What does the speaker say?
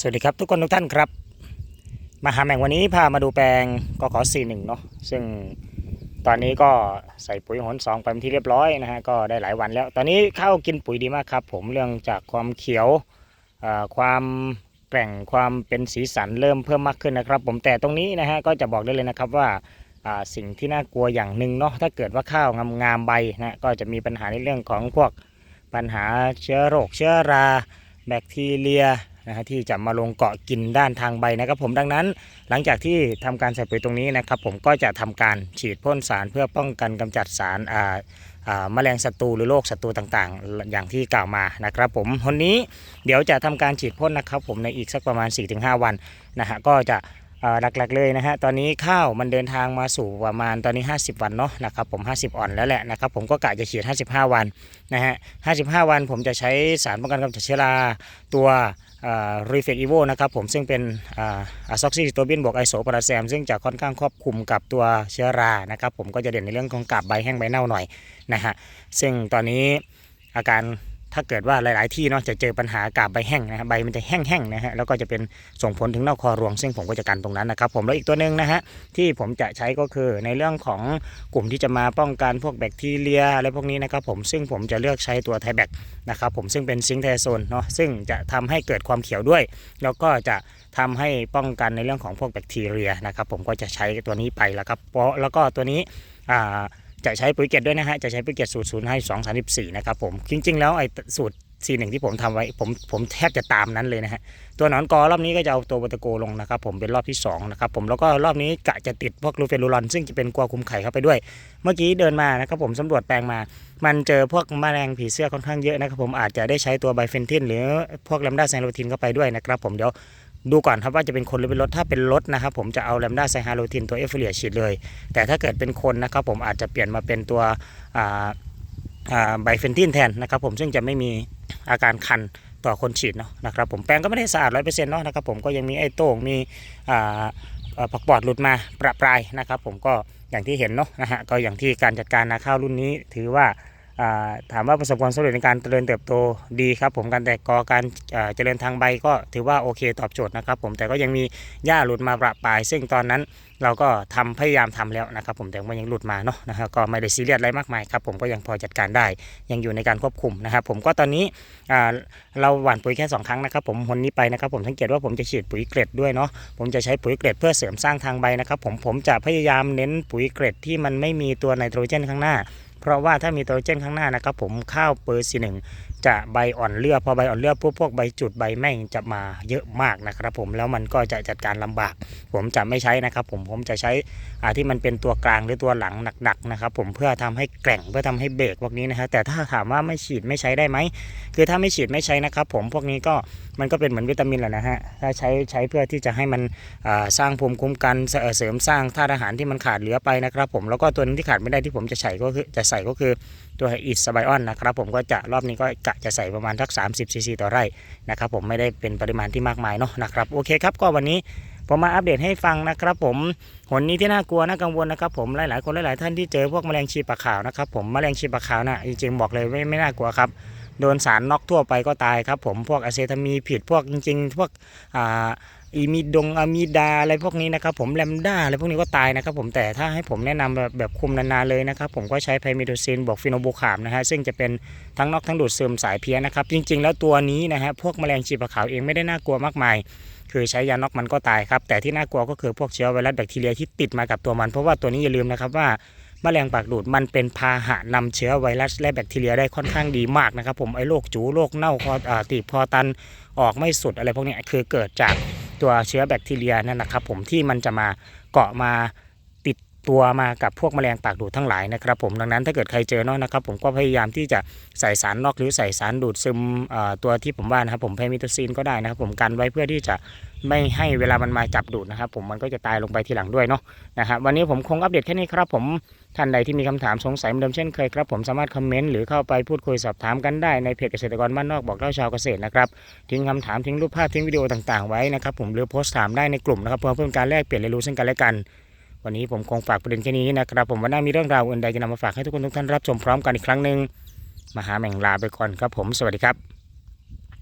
สวัสดีครับทุกคนทุกท่านครับมาหาแมงวันนี้พามาดูแปลงกขอ41เนาะซึ่งตอนนี้ก็ใส่ปุ๋ยหนสองไปเป็นที่เรียบร้อยนะฮะก็ได้หลายวันแล้ว ตอนนี้ข้าวกินปุ๋ยดีมากครับ ผมเรื่องจากความเขียวความแกร่งความเป็นสีสันเริ่มเพิ่มมากขึ้นนะครับ ผมแต่ตรงนี้นะฮะก็จะบอกได้เลยนะครับว่าอ่าสิ่งที่น่ากลัวอย่างหนึ่งเนาะถ้าเกิดว่าข้าวงามๆใบนะก็จะมีปัญหาในเรื่องของพวกปัญหาเชื้อโรคเชื้อรา แบคทีเรีย นะฮะที่จะมาลงเกาะกินด้านทางใบนะครับ ผมดังนั้น หลังจากที่ทำการใส่ปุ๋ยตรงนี้นะครับ ผมก็จะทำการฉีดพ่นสารเพื่อป้องกันกำจัดสารอ่าแมลงศัตรูหรือโรคศัตรูต่างๆ อย่างที่กล่าวมานะครับ ผมวันนี้เดี๋ยวจะทำการฉีดพ่นนะครับ ผมในอีกสักประมาณ 4-5 วันนะฮะก็จะ หลักๆเลยนะฮะตอนนี้ข้าวมันเดินทางมาสู่ประมาณตอนนี้ 50 วันเนาะนะครับผม 50 อ่อนแล้วแหละนะครับผมก็กะจะฉีด 55 วันนะฮะ 55 วันผมจะใช้สารป้องกันกำจัดเชื้อราตัวรีเฟกอีโวนะครับผมซึ่งเป็นอะซ็อกซิโตบินบวกไอโซปาราแซม ซึ่งจะค่อนข้างครอบคลุมกับตัวเชื้อรานะครับผมก็จะเด่นในเรื่องของกาบใบแห้งใบเน่าหน่อยนะฮะซึ่งตอนนี้อาการ ถ้าเกิดว่าหลาย ๆ ที่เนาะจะเจอปัญหากาบใบแห้งนะฮะใบมันจะแห้ง ๆ นะฮะแล้วก็จะเป็นส่งผลถึงเน่าคอรวง ซึ่งผมก็จะกันตรงนั้นนะครับผมแล้วอีกตัวหนึ่งนะฮะที่ผมจะใช้ก็คือในเรื่องของกลุ่มที่จะมาป้องกันพวกแบคทีเรียอะไรพวกนี้นะครับผมซึ่งผมจะเลือกใช้ตัวไทแบคนะครับผมซึ่งเป็นซิงค์ไทโซนเนาะซึ่งจะทำให้เกิดความเขียวด้วย แล้วก็จะทำให้ป้องกันในเรื่องของพวกแบคทีเรียนะครับผมก็จะใช้ตัวนี้ไปแล้วครับเพราะแล้วก็ตัวนี้อ่า จะใช้ปุ๋ยเกล็ดด้วยนะฮะจะใช้ปุ๋ยเกล็ดสูตร0ให้2 3 4นะครับผมจริง ๆ แล้วไอ้สูตร C1 ที่ผมทำไว้ผมผมแทบจะตามนั้นเลยนะฮะตัวหนอนกอรอบนี้ก็จะเอาตัวโบตโกลงนะครับผมเป็นรอบที่สองนะครับผมแล้วก็รอบนี้กะจะติดพวกลูเฟลูรอน ซึ่งจะเป็นกัวคุมไข่เข้าไปด้วย เมื่อกี้เดินมานะครับผมสำรวจแปลงมา มันเจอพวกแมลงผีเสื้อค่อนข้างเยอะนะครับผมอาจจะได้ใช้ตัวไบเฟนทินหรือพวกแลมดาไซโลทินเข้าไปด้วยนะครับผมเดี๋ยว ดูก่อนครับว่าจะเป็นคนหรือเป็นรถถ้าเป็นรถนะครับ ผมจะเอาแลมด้าไซฮาโลทินตัวเอฟเฟเลียฉีดเลย แต่ถ้าเกิดเป็นคนนะครับ ผมอาจจะเปลี่ยนมาเป็นตัวอ่าอ่าไบเฟนทินแทนนะครับ ผมซึ่งจะไม่มีอาการคันต่อคนฉีดเนาะนะครับผมแปลงก็ไม่ได้สะอาดร้อยเปอร์เซ็นต์เนาะนะครับผมก็ยังมีไอ้โต้งมีอ่าเอ่อผักปอดหลุดมาประปรายนะครับ ผมก็อย่างที่เห็นเนาะนะฮะก็อย่างที่การจัดการนาข้าวรุ่นนี้ถือว่า ถามว่าประสบความสำเร็จในการเจริญเติบโตดีครับ ผมการแตกกอการเจริญทางใบก็ถือว่าโอเคตอบโจทย์นะครับ ผมแต่ก็ยังมีหญ้าหลุดมาประปราย ซึ่งตอนนั้นเราก็ทำพยายามทำแล้วนะครับ ผมแต่ว่ายังหลุดมาเนาะนะฮะก็ไม่ได้ซีเรียสอะไรมากมายครับ ผมก็ยังพอจัดการได้ยังอยู่ในการควบคุมนะครับ ผมก็ตอนนี้เราหว่านปุ๋ยแค่ 2 ครั้งนะครับ ผมหนนี้ไปนะครับ ผมสังเกตว่าผมจะฉีดปุ๋ยเกล็ดด้วยเนาะผมจะใช้ปุ๋ยเกล็ดเพื่อเสริมสร้างทางใบนะครับ ผมผมจะพยายามเน้นปุ๋ยเกล็ดที่มันไม่มีตัวไนโตรเจนข้างหน้า เพราะว่าถ้ามีไนโตรเจนข้างหน้านะครับผมข้าวเปอร์ซีหนึ่ง จะใบอ่อนเลือดพอใบอ่อนเลือดปุ๊บพวกใบจุดใบแม่งจะมาเยอะมากนะครับ ผมแล้วมันก็จะจัดการลำบาก ผมจะไม่ใช้นะครับ ผมผมจะใช้อ่าที่มันเป็นตัวกลางหรือตัวหลังหนักๆนะครับ ผมเพื่อทำให้แกร่งเพื่อทำให้เบรกพวกนี้นะฮะแต่ถ้าถามว่าไม่ฉีดไม่ใช้ได้ไหมคือถ้าไม่ฉีดไม่ใช้นะครับ ผมพวกนี้ก็มันก็เป็นเหมือนวิตามินแหละนะฮะถ้าใช้ใช้เพื่อที่จะให้มันสร้างภูมิคุ้มกันเสริมสร้างธาตุอาหารที่มันขาดเหลือไปนะครับ ผมแล้วก็ตัวหนึงที่ขาดไม่ได้ที่ผมจะใส่ก็คือจะใส่ก็คือตัวอิสไบออนนะครับ ผมก็จะรอบนี้ก็กะจะใส่ประมาณทัก 30ซีซีต่อไร่นะครับผมไม่ได้เป็นปริมาณที่มากมายเนาะนะครับโอเคครับก็วันนี้ผมมาอัปเดตให้ฟังนะครับผมหนนี้ที่น่ากลัวน่ากังวลนะครับผมหลายๆคนหลายๆท่านที่เจอพวกแมลงชีปากขาวนะครับผมแมลงชีปากขาวน่ะจริงๆบอกเลยไม่ไม่น่ากลัวครับ โดนสารน็อกทั่วไปก็ตายครับผมพวกอะเซทามีผิดพวกจริง ๆ พวกอ่าอีมีดงอะมีดาอะไรพวกนี้นะครับผมแลมด้าอะไรพวกนี้ก็ตายนะครับผมแต่ถ้าให้ผมแนะนำแบบแบบคุมนานๆเลยนะครับผมก็ใช้ไพมิโดซินบวกฟิโนโบคามนะฮะซึ่งจะเป็นทั้งนอกทั้งดูดซึมสายเพี้ยนะครับ จริง ๆ แล้วตัวนี้นะฮะพวกแมลงชีปะขาวเองไม่ได้น่ากลัวมากมาย คือใช้ยานอกมันก็ตายครับแต่ที่น่ากลัวก็คือพวกเชื้อไวรัสแบคทีเรียที่ติดมากับตัวมัน เพราะว่าตัวนี้อย่าลืมนะครับว่า แมลงปากดูดมันเป็นพาหะนำเชื้อไวรัสและแบคทีเรียได้ค่อนข้างดีมากนะครับผมไอ้โรคจูโรคเน่าคออตีบคอตันออกไม่สุดอะไรพวกนี้คือเกิดจากตัวเชื้อแบคทีเรียนั่นนะครับผมที่มันจะมาเกาะมา ตัวมากับพวกแมลงปากดูดทั้งหลายนะครับผมดังนั้นถ้าเกิดใครเจอเนาะนะครับผมก็พยายามที่จะใส่สารนอกหรือใส่สารดูดซึมตัวที่ผมว่านะครับผมไพมิโตซินก็ได้นะครับผมกันไว้เพื่อที่จะไม่ให้เวลามันมาจับดูดนะครับผมมันก็จะตายลงไปทีหลังด้วยเนาะนะครับวันนี้ผมคงอัปเดตแค่นี้ครับผมท่านใดที่มีคำถามสงสัยเหมือนเดิมเช่นเคยครับผมสามารถคอมเมนต์หรือเข้าไปพูดคุยสอบถามกันได้ในเพจเกษตรกรบ้านนอกบอกเล่าชาวเกษตรนะครับทิ้งคำถามทิ้งรูปภาพทิ้งวิดีโอต่างๆไว้นะครับผมหรือโพสต์ถามได้ในกลุ่มนะครับเพื่อเพิ่มการแลกเปลี่ยนเรียนรู้ซึ่งกันและกัน วันนี้ผมคงฝากประเด็นแค่นี้นะครับ ผมวันหน้ามีเรื่องราวอื่นใดจะนำมาฝากให้ทุกคนทุกท่านรับชมพร้อมกันอีกครั้งหนึ่งมหาแม่งลาไปก่อนครับผมสวัสดีครับ